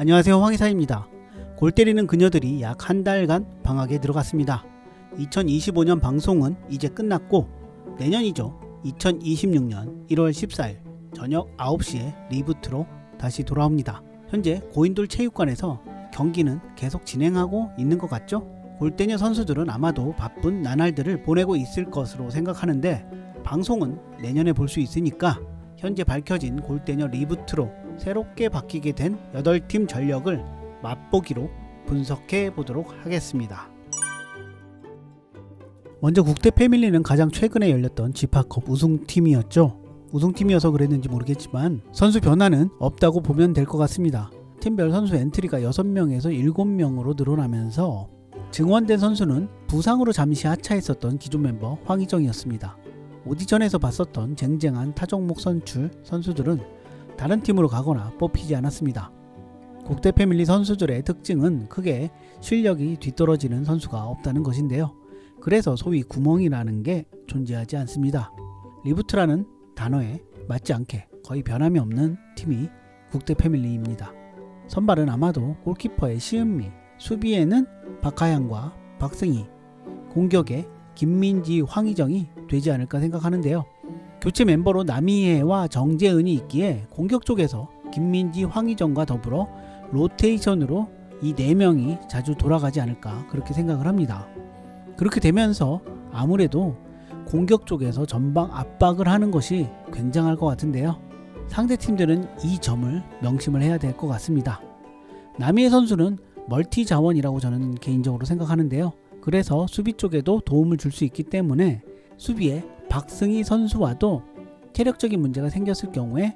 안녕하세요 황희사입니다. 골 때리는 그녀들이 약 한 달간 방학에 들어갔습니다. 2025년 방송은 이제 끝났고 내년이죠. 2026년 1월 14일 저녁 9시에 리부트로 다시 돌아옵니다. 현재 고인돌 체육관에서 경기는 계속 진행하고 있는 것 같죠? 골대녀 선수들은 아마도 바쁜 나날들을 보내고 있을 것으로 생각하는데 방송은 내년에 볼 수 있으니까 현재 밝혀진 골대녀 리부트로 새롭게 바뀌게 된 8팀 전력을 맛보기로 분석해 보도록 하겠습니다. 먼저 국대 패밀리는 가장 최근에 열렸던 지파컵 우승팀이었죠. 우승팀이어서 그랬는지 모르겠지만 선수 변화는 없다고 보면 될 것 같습니다. 팀별 선수 엔트리가 6명에서 7명으로 늘어나면서 증원된 선수는 부상으로 잠시 하차했었던 기존 멤버 황희정이었습니다. 오디션에서 봤었던 쟁쟁한 타종목 선출 선수들은 다른 팀으로 가거나 뽑히지 않았습니다. 국대 패밀리 선수들의 특징은 크게 실력이 뒤떨어지는 선수가 없다는 것인데요. 그래서 소위 구멍이라는 게 존재하지 않습니다. 리부트라는 단어에 맞지 않게 거의 변함이 없는 팀이 국대 패밀리입니다. 선발은 아마도 골키퍼의 시은미, 수비에는 박하양과 박승희, 공격에 김민지, 황희정이 되지 않을까 생각하는데요. 교체 멤버로 남이혜와 정재은이 있기에 공격 쪽에서 김민지, 황희정과 더불어 로테이션으로 이 네 명이 자주 돌아가지 않을까 그렇게 생각을 합니다. 그렇게 되면서 아무래도 공격 쪽에서 전방 압박을 하는 것이 굉장할 것 같은데요. 상대 팀들은 이 점을 명심을 해야 될 것 같습니다. 남이혜 선수는 멀티 자원이라고 저는 개인적으로 생각하는데요. 그래서 수비 쪽에도 도움을 줄 수 있기 때문에 수비에 박승희 선수와도 체력적인 문제가 생겼을 경우에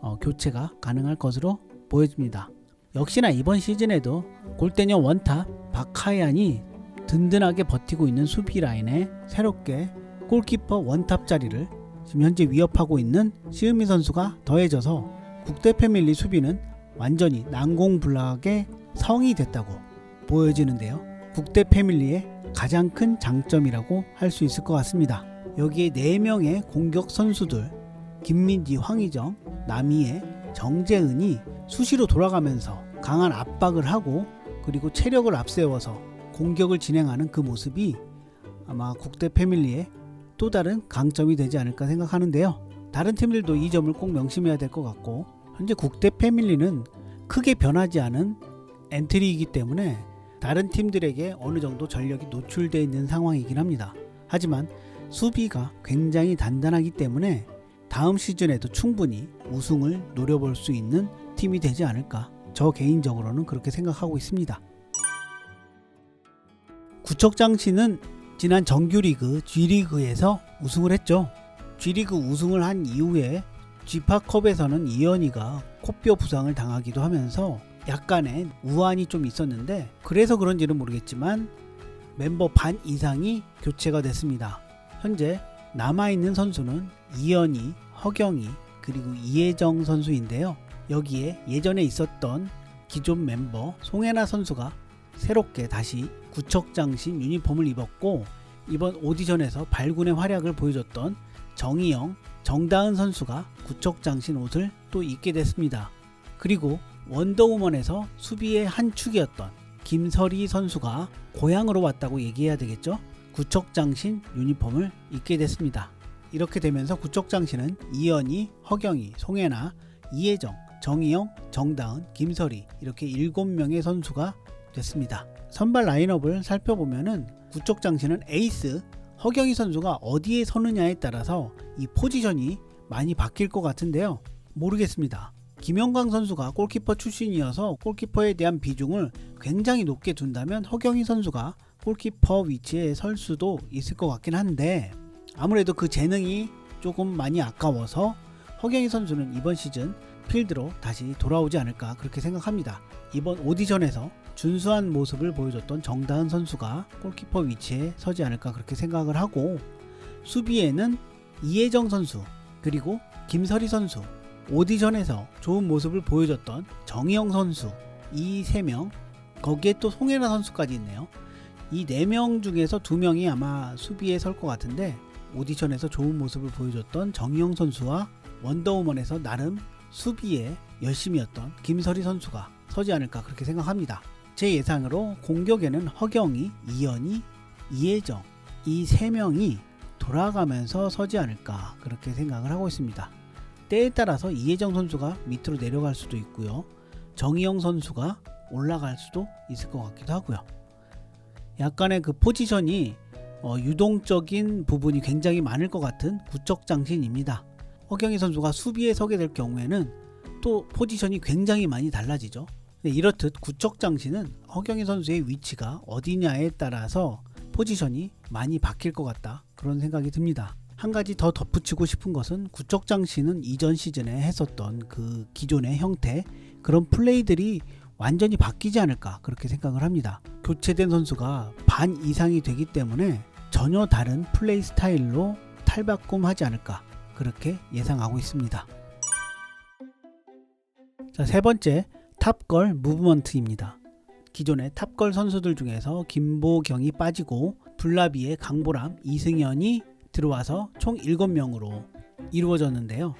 어, 교체가 가능할 것으로 보여집니다. 역시나 이번 시즌에도 골대녀 원탑 박하얀이 든든하게 버티고 있는 수비 라인에 새롭게 골키퍼 원탑 자리를 지금 현재 위협하고 있는 시은미 선수가 더해져서 국대 패밀리 수비는 완전히 난공불락의 성이 됐다고 보여지는데요. 국대 패밀리의 가장 큰 장점이라고 할 수 있을 것 같습니다. 여기에 4명의 공격 선수들 김민지, 황희정, 남희애, 정재은이 수시로 돌아가면서 강한 압박을 하고 그리고 체력을 앞세워서 공격을 진행하는 그 모습이 아마 국대 패밀리의 또 다른 강점이 되지 않을까 생각하는데요. 다른 팀들도 이 점을 꼭 명심해야 될 것 같고 현재 국대 패밀리는 크게 변하지 않은 엔트리이기 때문에 다른 팀들에게 어느 정도 전력이 노출되어 있는 상황이긴 합니다. 하지만 수비가 굉장히 단단하기 때문에 다음 시즌에도 충분히 우승을 노려볼 수 있는 팀이 되지 않을까 저 개인적으로는 그렇게 생각하고 있습니다. 구척장씨는 지난 정규리그 G리그에서 우승을 했죠. G리그 우승을 한 이후에 G파컵에서는 이현이가 코뼈 부상을 당하기도 하면서 약간의 우환이 좀 있었는데 그래서 그런지는 모르겠지만 멤버 반 이상이 교체가 됐습니다. 현재 남아있는 선수는 이현이, 허경이, 그리고 이혜정 선수인데요. 여기에 예전에 있었던 기존 멤버 송혜나 선수가 새롭게 다시 구척장신 유니폼을 입었고 이번 오디션에서 발군의 활약을 보여줬던 정희영, 정다은 선수가 구척장신 옷을 또 입게 됐습니다. 그리고 원더우먼에서 수비의 한 축이었던 김설희 선수가 고향으로 왔다고 얘기해야 되겠죠? 구척장신 유니폼을 입게 됐습니다. 이렇게 되면서 구척장신은 이연희, 허경희, 송혜나, 이혜정, 정희영, 정다은, 김설희 이렇게 7명의 선수가 됐습니다. 선발 라인업을 살펴보면은 구척장신은 에이스 허경희 선수가 어디에 서느냐에 따라서 이 포지션이 많이 바뀔 것 같은데요. 모르겠습니다. 김영광 선수가 골키퍼 출신이어서 골키퍼에 대한 비중을 굉장히 높게 둔다면 허경희 선수가 골키퍼 위치에 설 수도 있을 것 같긴 한데 아무래도 그 재능이 조금 많이 아까워서 허경희 선수는 이번 시즌 필드로 다시 돌아오지 않을까 그렇게 생각합니다. 이번 오디션에서 준수한 모습을 보여줬던 정다은 선수가 골키퍼 위치에 서지 않을까 그렇게 생각을 하고 수비에는 이혜정 선수 그리고 김설희 선수 오디션에서 좋은 모습을 보여줬던 정희영 선수 이 세 명 거기에 또 송혜나 선수까지 있네요. 이 네 명 중에서 두 명이 아마 수비에 설 것 같은데 오디션에서 좋은 모습을 보여줬던 정희영 선수와 원더우먼에서 나름 수비에 열심이었던 김설희 선수가 서지 않을까 그렇게 생각합니다. 제 예상으로 공격에는 허경이, 이현이, 이혜정 이 세 명이 돌아가면서 서지 않을까 그렇게 생각을 하고 있습니다. 때에 따라서 이혜정 선수가 밑으로 내려갈 수도 있고요. 정희영 선수가 올라갈 수도 있을 것 같기도 하고요. 약간의 그 포지션이 어, 유동적인 부분이 굉장히 많을 것 같은 구척장신입니다. 허경희 선수가 수비에 서게 될 경우에는 또 포지션이 굉장히 많이 달라지죠. 네, 이렇듯 구척장신은 허경희 선수의 위치가 어디냐에 따라서 포지션이 많이 바뀔 것 같다 그런 생각이 듭니다. 한 가지 더 덧붙이고 싶은 것은 구척장신은 이전 시즌에 했었던 그 기존의 형태 그런 플레이들이 완전히 바뀌지 않을까 그렇게 생각을 합니다. 교체된 선수가 반 이상이 되기 때문에 전혀 다른 플레이 스타일로 탈바꿈하지 않을까 그렇게 예상하고 있습니다. 자, 세 번째 탑걸 무브먼트입니다. 기존의 탑걸 선수들 중에서 김보경이 빠지고 블라비의 강보람, 이승현이 들어와서 총 7명으로 이루어졌는데요.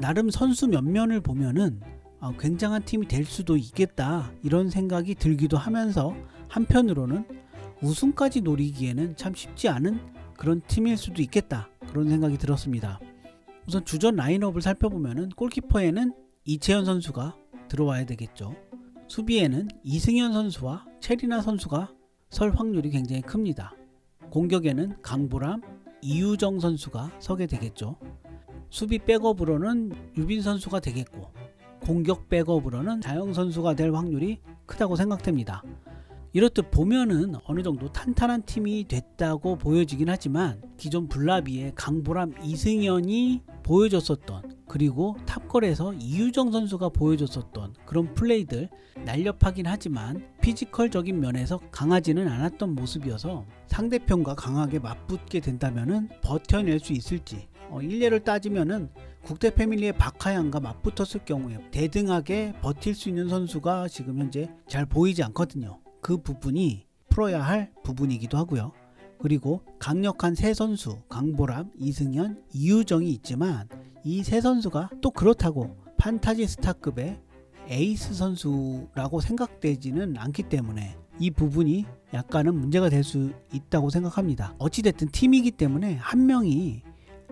나름 선수 면면을 보면은 아, 굉장한 팀이 될 수도 있겠다 이런 생각이 들기도 하면서 한편으로는 우승까지 노리기에는 참 쉽지 않은 그런 팀일 수도 있겠다 그런 생각이 들었습니다. 우선 주전 라인업을 살펴보면은 골키퍼에는 이채현 선수가 들어와야 되겠죠. 수비에는 이승현 선수와 체리나 선수가 설 확률이 굉장히 큽니다. 공격에는 강보람, 이유정 선수가 서게 되겠죠. 수비 백업으로는 유빈 선수가 되겠고 공격 백업으로는 자영 선수가 될 확률이 크다고 생각됩니다. 이렇듯 보면은 어느 정도 탄탄한 팀이 됐다고 보여지긴 하지만 기존 블라비의 강보람 이승현이 보여줬었던 그리고 탑걸에서 이유정 선수가 보여줬었던 그런 플레이들 날렵하긴 하지만 피지컬적인 면에서 강하지는 않았던 모습이어서 상대편과 강하게 맞붙게 된다면은 버텨낼 수 있을지 어, 일례를 따지면은 국대 패밀리의 박하양과 맞붙었을 경우에 대등하게 버틸 수 있는 선수가 지금 현재 잘 보이지 않거든요. 그 부분이 풀어야 할 부분이기도 하고요. 그리고 강력한 세 선수 강보람, 이승현, 이유정이 있지만 이 세 선수가 또 그렇다고 판타지 스타급의 에이스 선수라고 생각되지는 않기 때문에 이 부분이 약간은 문제가 될 수 있다고 생각합니다. 어찌됐든 팀이기 때문에 한 명이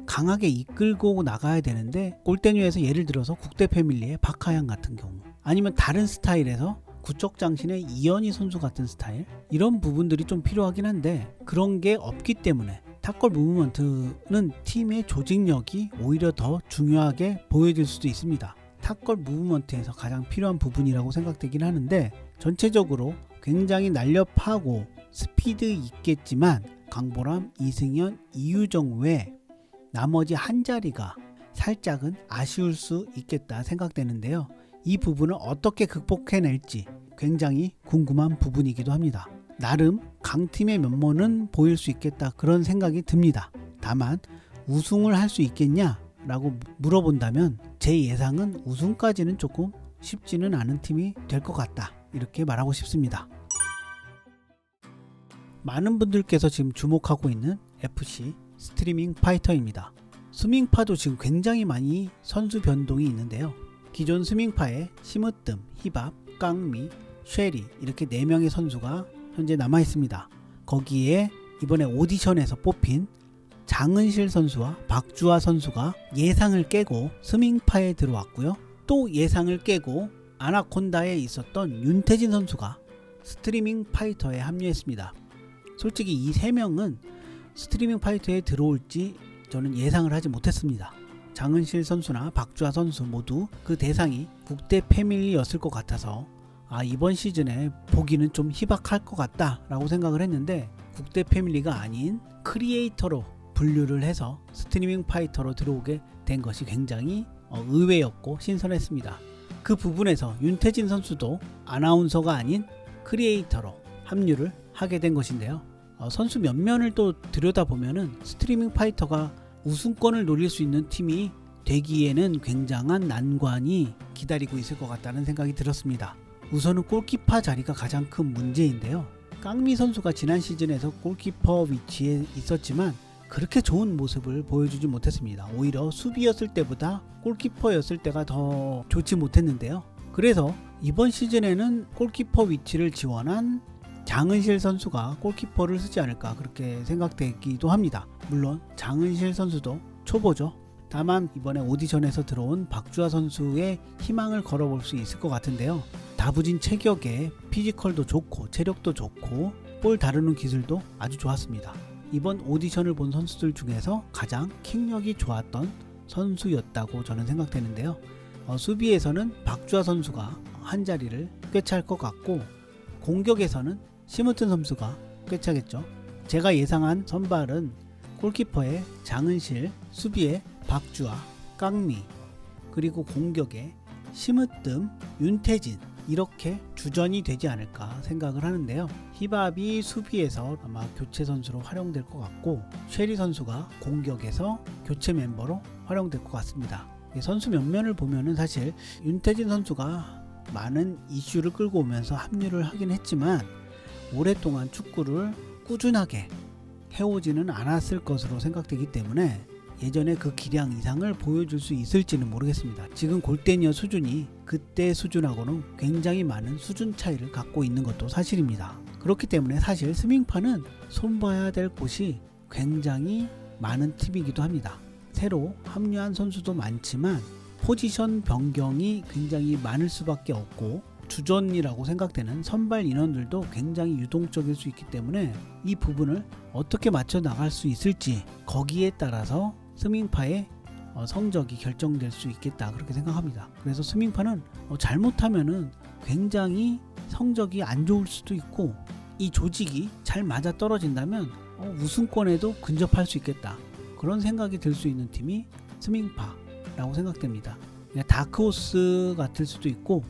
강하게 이끌고 나가야 되는데 골대뉴에서 예를 들어서 국대 패밀리의 박하양 같은 경우 아니면 다른 스타일에서 구척 장신의 이현희 선수 같은 스타일 이런 부분들이 좀 필요하긴 한데 그런 게 없기 때문에 탑걸 무브먼트는 팀의 조직력이 오히려 더 중요하게 보여질 수도 있습니다. 탑걸 무브먼트에서 가장 필요한 부분이라고 생각되긴 하는데 전체적으로 굉장히 날렵하고 스피드 있겠지만 강보람, 이승현, 이유정 외 나머지 한 자리가 살짝은 아쉬울 수 있겠다 생각되는데요. 이 부분을 어떻게 극복해낼지 굉장히 궁금한 부분이기도 합니다. 나름 강팀의 면모는 보일 수 있겠다 그런 생각이 듭니다. 다만 우승을 할 수 있겠냐? 라고 물어본다면 제 예상은 우승까지는 조금 쉽지는 않은 팀이 될 것 같다. 이렇게 말하고 싶습니다. 많은 분들께서 지금 주목하고 있는 FC 스트리밍 파이터입니다. 스밍파도 지금 굉장히 많이 선수 변동이 있는데요. 기존 스밍파에 심으뜸, 히밥, 깡미, 쉐리 이렇게 4명의 선수가 현재 남아 있습니다. 거기에 이번에 오디션에서 뽑힌 장은실 선수와 박주아 선수가 예상을 깨고 스밍파에 들어왔고요. 또 예상을 깨고 아나콘다에 있었던 윤태진 선수가 스트리밍 파이터에 합류했습니다. 솔직히 이세 명은 스트리밍 파이터에 들어올지 저는 예상을 하지 못했습니다. 장은실 선수나 박주아 선수 모두 그 대상이 국대 패밀리였을 것 같아서 아 이번 시즌에 보기는 좀 희박할 것 같다라고 생각을 했는데 국대 패밀리가 아닌 크리에이터로 분류를 해서 스트리밍 파이터로 들어오게 된 것이 굉장히 어, 의외였고 신선했습니다. 그 부분에서 윤태진 선수도 아나운서가 아닌 크리에이터로 합류를 하게 된 것인데요. 어, 선수 면면을 또 들여다보면은 스트리밍 파이터가 우승권을 노릴 수 있는 팀이 되기에는 굉장한 난관이 기다리고 있을 것 같다는 생각이 들었습니다. 우선은 골키퍼 자리가 가장 큰 문제인데요. 깡미 선수가 지난 시즌에서 골키퍼 위치에 있었지만 그렇게 좋은 모습을 보여주지 못했습니다. 오히려 수비였을 때보다 골키퍼였을 때가 더 좋지 못했는데요. 그래서 이번 시즌에는 골키퍼 위치를 지원한 장은실 선수가 골키퍼를 쓰지 않을까 그렇게 생각되기도 합니다. 물론 장은실 선수도 초보죠. 다만 이번에 오디션에서 들어온 박주아 선수의 희망을 걸어볼 수 있을 것 같은데요. 다부진 체격에 피지컬도 좋고 체력도 좋고 볼 다루는 기술도 아주 좋았습니다. 이번 오디션을 본 선수들 중에서 가장 킥력이 좋았던 선수였다고 저는 생각되는데요. 어, 수비에서는 박주아 선수가 한 자리를 꿰찰 것 같고 공격에서는 시무튼 선수가 꿰차겠죠. 제가 예상한 선발은 골키퍼의 장은실, 수비의 박주아, 깡미, 그리고 공격에 심으뜸, 윤태진 이렇게 주전이 되지 않을까 생각을 하는데요. 히밥이 수비에서 아마 교체 선수로 활용될 것 같고 쉐리 선수가 공격에서 교체 멤버로 활용될 것 같습니다. 이 선수 면면을 보면은 사실 윤태진 선수가 많은 이슈를 끌고 오면서 합류를 하긴 했지만 오랫동안 축구를 꾸준하게 해오지는 않았을 것으로 생각되기 때문에 예전에 그 기량 이상을 보여줄 수 있을지는 모르겠습니다. 지금 골대녀 수준이 그때 수준하고는 굉장히 많은 수준 차이를 갖고 있는 것도 사실입니다. 그렇기 때문에 사실 스밍파는 손봐야 될 곳이 굉장히 많은 팀이기도 합니다. 새로 합류한 선수도 많지만 포지션 변경이 굉장히 많을 수밖에 없고 주전이라고 생각되는 선발 인원들도 굉장히 유동적일 수 있기 때문에 이 부분을 어떻게 맞춰 나갈 수 있을지 거기에 따라서 스밍파의 어, 성적이 결정될 수 있겠다 그렇게 생각합니다. 그래서 스밍파는 어, 잘못하면은 굉장히 성적이 안 좋을 수도 있고 이 조직이 잘 맞아 떨어진다면 어, 우승권에도 근접할 수 있겠다 그런 생각이 들 수 있는 팀이 스밍파라고 생각됩니다. 다크호스 같을 수도 있고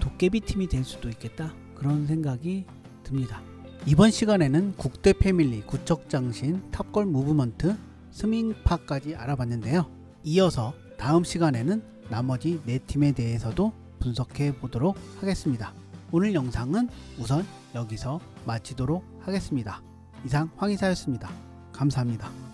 도깨비 팀이 될 수도 있겠다 그런 생각이 듭니다. 이번 시간에는 국대 패밀리 구척장신 탑골 무브먼트 스밍파까지 알아봤는데요. 이어서 다음 시간에는 나머지 네 팀에 대해서도 분석해 보도록 하겠습니다. 오늘 영상은 우선 여기서 마치도록 하겠습니다. 이상 황희사였습니다. 감사합니다.